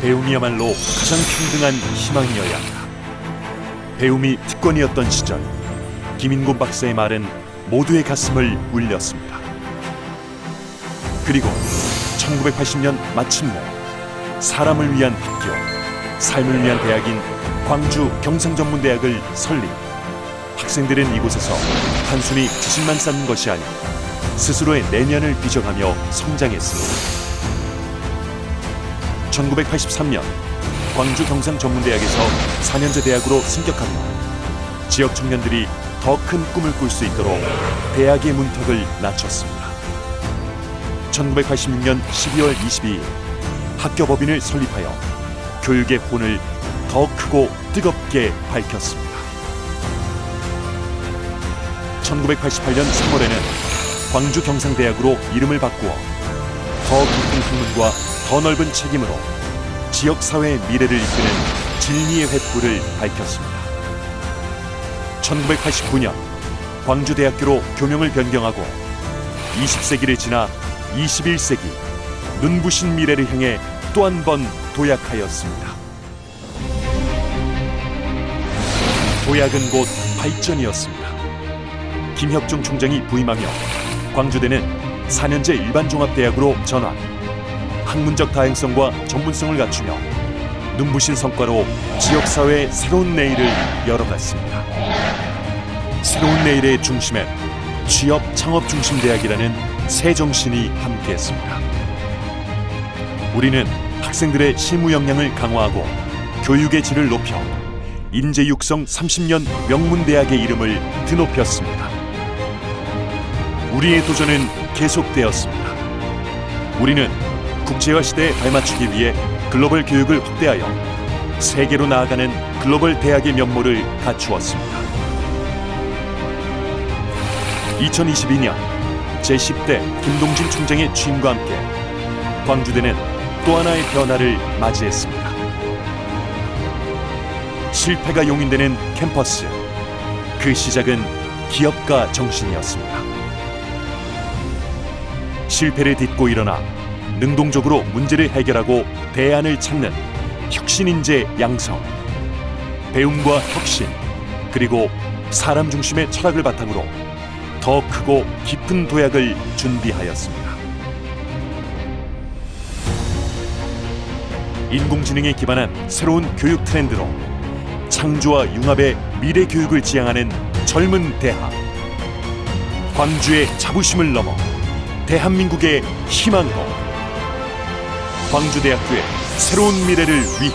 배움이야말로 가장 평등한 희망이어야 한다. 배움이 특권이었던 시절 김인곤 박사의 말은 모두의 가슴을 울렸습니다. 그리고 1980년 마침내 사람을 위한 학교, 삶을 위한 대학인 광주 경상전문대학을 설립. 학생들은 이곳에서 단순히 지식만 쌓는 것이 아니라 스스로의 내면을 빚어가며 성장했습니다. 1983년 광주 경상전문대학에서 4년제 대학으로 승격하며 지역 청년들이 더 큰 꿈을 꿀 수 있도록 대학의 문턱을 낮췄습니다. 1986년 12월 22일 학교 법인을 설립하여 교육의 혼을 더 크고 뜨겁게 밝혔습니다. 1988년 3월에는 광주 경상대학으로 이름을 바꾸어 더 깊은 학문과 더 넓은 책임으로 지역 사회의 미래를 이끄는 진리의 횃불을 밝혔습니다. 1989년 광주대학교로 교명을 변경하고 20세기를 지나 21세기 눈부신 미래를 향해 또 한 번 도약하였습니다. 도약은 곧 발전이었습니다. 김혁중 총장이 부임하며 광주대는 4년제 일반종합대학으로 전환. 학문적 다양성과 전문성을 갖추며 눈부신 성과로 지역사회의 새로운 내일을 열어갔습니다. 새로운 내일의 중심엔 취업 창업 중심 대학이라는 새 정신이 함께했습니다. 우리는 학생들의 실무 역량을 강화하고 교육의 질을 높여 인재 육성 30년 명문 대학의 이름을 드높였습니다. 우리의 도전은 계속되었습니다. 우리는 국제화 시대에 발맞추기 위해 글로벌 교육을 확대하여 세계로 나아가는 글로벌 대학의 면모를 갖추었습니다. 2022년 제10대 김동진 총장의 취임과 함께 광주대는 또 하나의 변화를 맞이했습니다. 실패가 용인되는 캠퍼스. 그 시작은 기업가 정신이었습니다. 실패를 딛고 일어나 능동적으로 문제를 해결하고 대안을 찾는 혁신인재 양성. 배움과 혁신, 그리고 사람 중심의 철학을 바탕으로 더 크고 깊은 도약을 준비하였습니다. 인공지능에 기반한 새로운 교육 트렌드로 창조와 융합의 미래 교육을 지향하는 젊은 대학. 광주의 자부심을 넘어 대한민국의 희망으로 광주대학교의 새로운 미래를 위해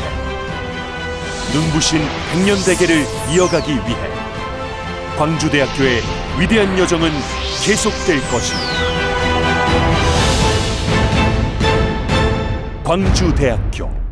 눈부신 백년 대계를 이어가기 위해 광주대학교의 위대한 여정은 계속될 것입니다. 광주대학교